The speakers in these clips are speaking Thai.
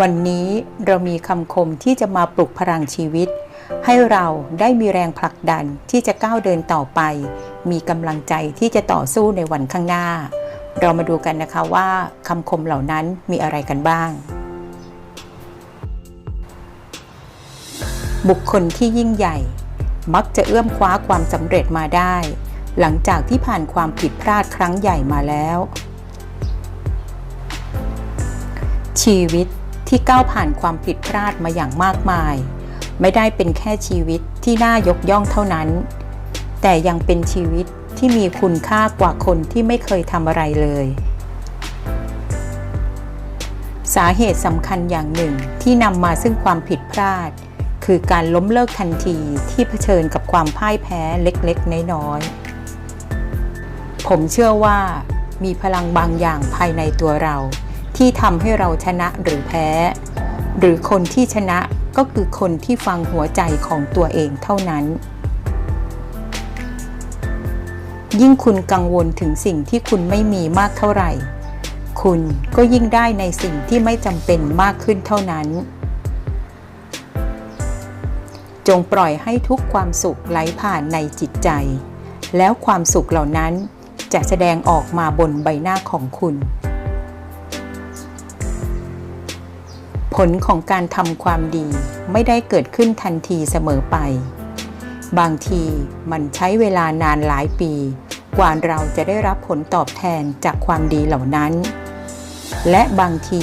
วันนี้เรามีคำคมที่จะมาปลุกพลังชีวิต ให้เราได้มีแรงผลักดันที่จะก้าวเดินต่อไป มีกำลังใจที่จะต่อสู้ในวันข้างหน้า เรามาดูกันนะคะว่าคำคมเหล่านั้นมีอะไรกันบ้าง บุคคลที่ยิ่งใหญ่ มักจะเอื้อมคว้าความสำเร็จมาได้ หลังจากที่ผ่านความผิดพลาดครั้งใหญ่มาแล้ว ชีวิต ที่ก้าวผ่านความผิดพลาดมาอย่างมากมาย ไม่ได้เป็นแค่ชีวิตที่น่ายกย่องเท่านั้น แต่ยังเป็นชีวิตที่มีคุณค่ากว่าคนที่ไม่เคยทำอะไรเลย สาเหตุสำคัญอย่างหนึ่งที่นำมาซึ่งความผิดพลาด คือการล้มเลิกทันทีที่เผชิญกับความพ่ายแพ้เล็กๆ น้อยๆผมเชื่อว่ามีพลังบางอย่างภายในตัวเรา ที่ทำให้เราชนะหรือแพ้ หรือคนที่ชนะก็คือคนที่ฟังหัวใจของตัวเองเท่านั้น ยิ่งคุณกังวลถึงสิ่งที่คุณไม่มีมากเท่าไหร่ คุณก็ยิ่งได้ในสิ่งที่ไม่จำเป็นมากขึ้นเท่านั้น จงปล่อยให้ทุกความสุขไหลผ่านในจิตใจ แล้วความสุขเหล่านั้นจะแสดงออกมาบนใบหน้าของคุณ ผลของการทำความดีไม่ได้เกิดขึ้นทันทีเสมอไป บางทีมันใช้เวลานานหลายปี กว่าเราจะได้รับผลตอบแทนจากความดีเหล่านั้น และบางที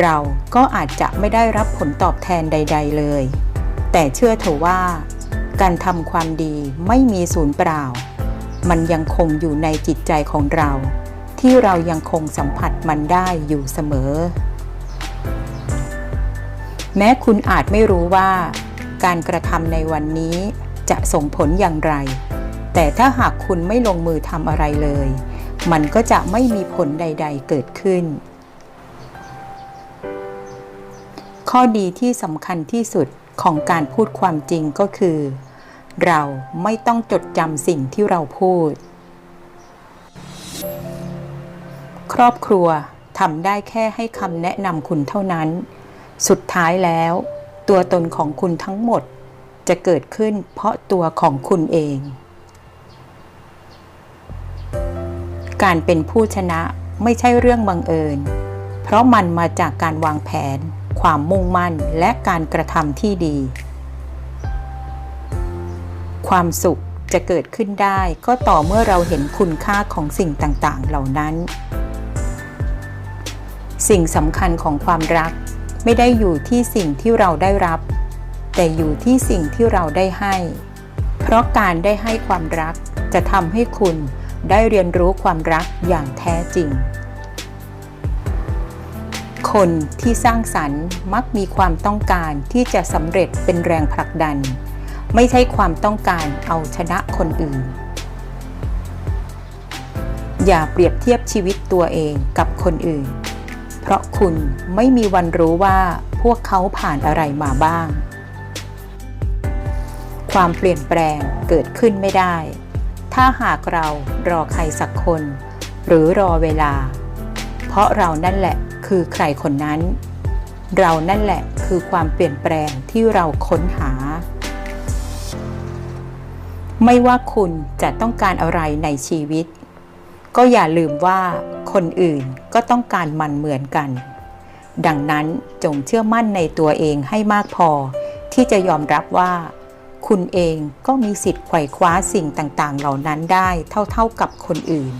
เราก็อาจจะไม่ได้รับผลตอบแทนใด ๆ เลย แต่เชื่อเถอะว่า การทำความดีไม่มีศูนย์เปล่า มันยังคงอยู่ในจิตใจของเรา ที่เรายังคงสัมผัสมันได้อยู่เสมอ แม้คุณอาจไม่รู้ว่าการกระทำในวันนี้จะส่งผลอย่างไร แต่ถ้าหากคุณไม่ลงมือทำอะไรเลย มันก็จะไม่มีผลใด ๆ เกิดขึ้น ข้อดีที่สำคัญที่สุดของการพูดความจริงก็คือ เราไม่ต้องจดจำสิ่งที่เราพูด ครอบครัวทำได้แค่ให้คำแนะนำคุณเท่านั้น สุดท้ายแล้ว ตัวตนของคุณทั้งหมดจะเกิดขึ้นเพราะตัวของคุณเอง การเป็นผู้ชนะไม่ใช่เรื่องบังเอิญ เพราะมันมาจากการวางแผน ความมุ่งมั่นและการกระทำที่ดี ความสุขจะเกิดขึ้นได้ก็ต่อเมื่อเราเห็นคุณค่าของสิ่งต่าง ๆ เหล่านั้น สิ่งสำคัญของความรัก ไม่ได้อยู่ที่สิ่งที่เราได้รับ แต่อยู่ที่สิ่งที่เราได้ให้ เพราะการได้ให้ความรักจะทำให้คุณได้เรียนรู้ความรักอย่างแท้จริง คนที่สร้างสรรค์มักมีความต้องการที่จะสำเร็จเป็นแรงผลักดัน ไม่ใช่ความต้องการเอาชนะคนอื่น อย่าเปรียบเทียบชีวิตตัวเองกับคนอื่น เพราะคุณไม่มีวันรู้ว่าพวกเขาผ่านอะไรมาบ้าง ความเปลี่ยนแปลงเกิดขึ้นไม่ได้ ถ้าหากเรารอใครสักคน หรือรอเวลา เพราะเรานั่นแหละคือใครคนนั้น เรานั่นแหละคือความเปลี่ยนแปลงที่เราค้นหา ไม่ว่าคุณจะต้องการอะไรในชีวิต ก็อย่าลืมว่า คนอื่นก็ต้องการมันเหมือนกัน ดังนั้นจงเชื่อมั่นในตัวเองให้มากพอ ที่จะยอมรับว่า คุณเองก็มีสิทธิ์ไขว่คว้าสิ่งต่างๆ เหล่านั้นได้เท่าๆกับคนอื่น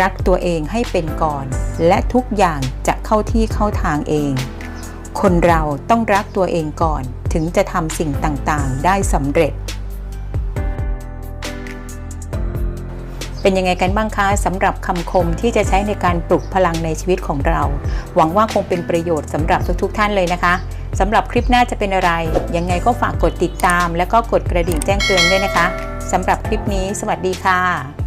รักตัวเองให้เป็นก่อน และทุกอย่างจะเข้าที่เข้าทางเอง คนเราต้องรักตัวเองก่อนถึงจะทำสิ่งต่างๆ ได้สำเร็จ เป็นยังไงกันบ้างคะสำหรับคำคมที่จะใช้ในการปลุกพลังในชีวิตของเรา หวังว่าคงเป็นประโยชน์สำหรับทุกๆ ท่านเลยนะคะสำหรับคลิปหน้าจะเป็นอะไร ยังไงก็ฝากกดติดตาม และก็กดกระดิ่งแจ้งเตือนด้วยนะคะสำหรับคลิปนี้ สวัสดีค่ะ